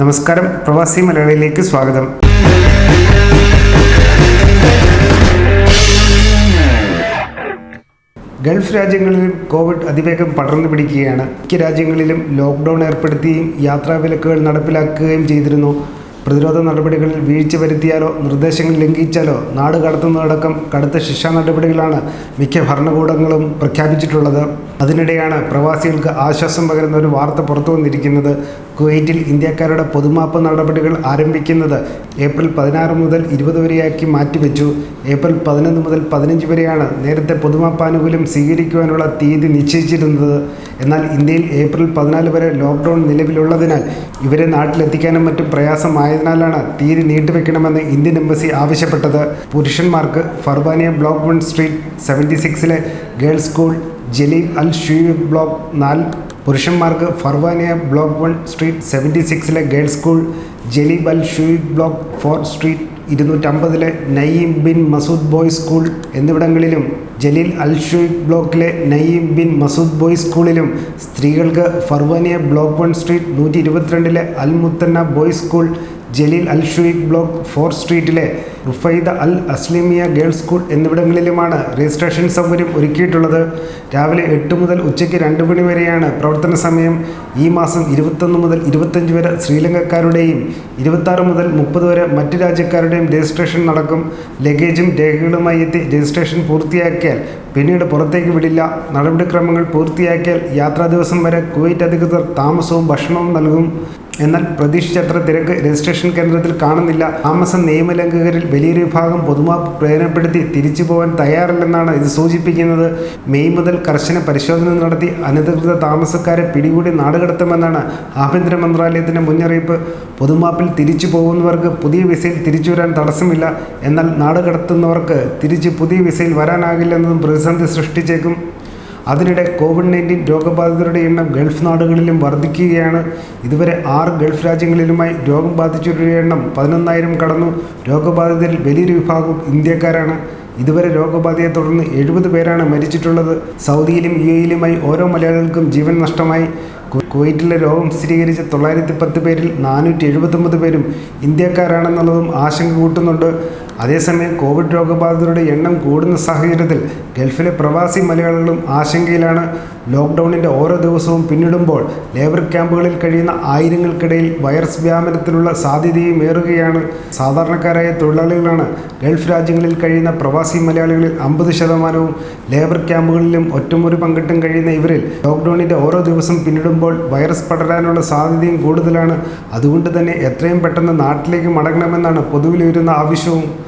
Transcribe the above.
നമസ്കാരം. പ്രവാസി മലയാളിയിലേക്ക് സ്വാഗതം. ഗൾഫ് രാജ്യങ്ങളിലും കോവിഡ് അതിവേഗം പടർന്നു പിടിക്കുകയാണ്. മിക്ക രാജ്യങ്ങളിലും ലോക്ക്ഡൗൺ ഏർപ്പെടുത്തുകയും യാത്രാവിലക്കുകൾ നടപ്പിലാക്കുകയും ചെയ്തിരുന്നു. പ്രതിരോധ നടപടികളിൽ വീഴ്ച വരുത്തിയാലോ നിർദ്ദേശങ്ങൾ ലംഘിച്ചാലോ നാട് കടത്തുന്നതടക്കം കടുത്ത ശിക്ഷാ നടപടികളാണ് മിക്ക ഭരണകൂടങ്ങളും പ്രഖ്യാപിച്ചിട്ടുള്ളത്. അതിനിടെയാണ് പ്രവാസികൾക്ക് ആശ്വാസം പകരുന്ന ഒരു വാർത്ത പുറത്തു വന്നിരിക്കുന്നത്. കുവൈറ്റിൽ ഇന്ത്യക്കാരുടെ പൊതുമാപ്പ് നടപടികൾ ആരംഭിക്കുന്നത് ഏപ്രിൽ പതിനാറ് മുതൽ ഇരുപത് വരെയാക്കി മാറ്റിവെച്ചു. ഏപ്രിൽ പതിനൊന്ന് മുതൽ പതിനഞ്ച് വരെയാണ് നേരത്തെ പൊതുമാപ്പ് ആനുകൂല്യം സ്വീകരിക്കുവാനുള്ള തീയതി നിശ്ചയിച്ചിരുന്നത്. എന്നാൽ ഇന്ത്യയിൽ ഏപ്രിൽ പതിനാല് വരെ ലോക്ക്ഡൗൺ നിലവിലുള്ളതിനാൽ ഇവരെ നാട്ടിലെത്തിക്കാനും മറ്റും പ്രയാസമായതിനാലാണ് തീയതി നീട്ടിവെക്കണമെന്ന് ഇന്ത്യൻ എംബസി ആവശ്യപ്പെട്ടത്. പുരുഷന്മാർക്ക് Farwaniya block one street seventy സിക്സിലെ girls school Jleeb Al Shuyoukh block നാല് പുരുഷന്മാർക്ക് Farwaniya block one street seventy സിക്സിലെ girls school Jleeb Al Shuyoukh block four street ഇരുന്നൂറ്റമ്പതിലെ Naeem bin Masood boys school എന്നിവിടങ്ങളിലും Jleeb അൽ ഷുയിദ് ബ്ലോക്കിലെ Naeem bin Masood boys സ്കൂളിലും സ്ത്രീകൾക്ക് Farwaniya block one street നൂറ്റി ഇരുപത്തിരണ്ടിലെ Al Muthanna boys school Jleeb Al Shuyoukh block four സ്ട്രീറ്റിലെ Rufaida Al Aslamiya girls school എന്നിവിടങ്ങളിലുമാണ് registration സൗകര്യം ഒരുക്കിയിട്ടുള്ളത്. രാവിലെ എട്ട് മുതൽ ഉച്ചയ്ക്ക് രണ്ട് മണി വരെയാണ് പ്രവർത്തന സമയം. ഈ മാസം ഇരുപത്തൊന്ന് മുതൽ ഇരുപത്തഞ്ച് വരെ ശ്രീലങ്കക്കാരുടെയും ഇരുപത്താറ് മുതൽ മുപ്പത് വരെ മറ്റ് രാജ്യക്കാരുടെയും രജിസ്ട്രേഷൻ നടക്കും. ലഗേജും രേഖകളുമായി എത്തി രജിസ്ട്രേഷൻ പൂർത്തിയാക്കിയാൽ പിന്നീട് പുറത്തേക്ക് വിടില്ല. നടപടിക്രമങ്ങൾ പൂർത്തിയാക്കിയാൽ യാത്രാ ദിവസം വരെ കുവൈറ്റ് അധികൃതർ താമസവും ഭക്ഷണവും നൽകും. എന്നാൽ പ്രതീക്ഷിച്ചത്ര തിരക്ക് രജിസ്ട്രേഷൻ കേന്ദ്രത്തിൽ കാണുന്നില്ല. താമസ നിയമലംഘകരിൽ വലിയൊരു വിഭാഗം പൊതുമാപ്പ് പ്രയോജനപ്പെടുത്തി തിരിച്ചു പോകാൻ തയ്യാറല്ലെന്നാണ് ഇത് സൂചിപ്പിക്കുന്നത്. മെയ് മുതൽ കർശന പരിശോധന നടത്തി അനധികൃത താമസക്കാരെ പിടികൂടി നാടുകടത്തുമെന്നാണ് ആഭ്യന്തര മന്ത്രാലയത്തിന്റെ മുന്നറിയിപ്പ്. പൊതുമാപ്പിൽ തിരിച്ചു പോകുന്നവർക്ക് പുതിയ വിസയിൽ തിരിച്ചു വരാൻ തടസ്സമില്ല. എന്നാൽ നാടുകടത്തുന്നവർക്ക് തിരിച്ച് പുതിയ വിസയിൽ വരാനാകില്ലെന്നതും പ്രതിസന്ധി സൃഷ്ടിച്ചേക്കും. അതിനിടെ കോവിഡ് നയന്റീൻ രോഗബാധിതരുടെ എണ്ണം ഗൾഫ് നാടുകളിലും വർദ്ധിക്കുകയാണ് ഇതുവരെ ആറ് ഗൾഫ് രാജ്യങ്ങളിലുമായി രോഗം ബാധിച്ചവരുടെ എണ്ണം പതിനൊന്നായിരം കടന്നു. രോഗബാധിതരിൽ വലിയൊരു വിഭാഗം ഇന്ത്യക്കാരാണ്. ഇതുവരെ രോഗബാധയെ തുടർന്ന് എഴുപത് പേരാണ് മരിച്ചിട്ടുള്ളത്. സൗദിയിലും യു എയിലുമായി ഓരോ മലയാളികൾക്കും ജീവൻ നഷ്ടമായി. കുവൈറ്റിലെ രോഗം സ്ഥിരീകരിച്ച തൊള്ളായിരത്തി പത്ത് പേരിൽ നാനൂറ്റി എഴുപത്തൊമ്പത് പേരും ഇന്ത്യക്കാരാണെന്നുള്ളതും ആശങ്ക കൂട്ടുന്നുണ്ട്. അതേസമയം കോവിഡ് രോഗബാധിതരുടെ എണ്ണം കൂടുന്ന സാഹചര്യത്തിൽ ഗൾഫിലെ പ്രവാസി മലയാളികളും ആശങ്കയിലാണ്. ലോക്ക്ഡൗണിന്റെ ഓരോ ദിവസവും പിന്നിടുമ്പോൾ ലേബർ ക്യാമ്പുകളിൽ കഴിയുന്ന ആയിരങ്ങൾക്കിടയിൽ വൈറസ് വ്യാപനത്തിനുള്ള സാധ്യതയും ഏറുകയാണ്. സാധാരണക്കാരായ തൊഴിലാളികളാണ് ഗൾഫ് രാജ്യങ്ങളിൽ കഴിയുന്ന പ്രവാസി മലയാളികളിൽ അമ്പത് ശതമാനവും ലേബർ ക്യാമ്പുകളിലും ഒറ്റമുറി പങ്കിട്ടും കഴിയുന്ന ഇവരിൽ ലോക്ക്ഡൗണിന്റെ ഓരോ ദിവസം പിന്നിടുമ്പോൾ വൈറസ് പടരാനുള്ള സാധ്യതയും കൂടുതലാണ്. അതുകൊണ്ട് തന്നെ എത്രയും പെട്ടെന്ന് നാട്ടിലേക്ക് മടങ്ങണമെന്നാണ് പൊതുവിൽ വരുന്ന ആവശ്യവും.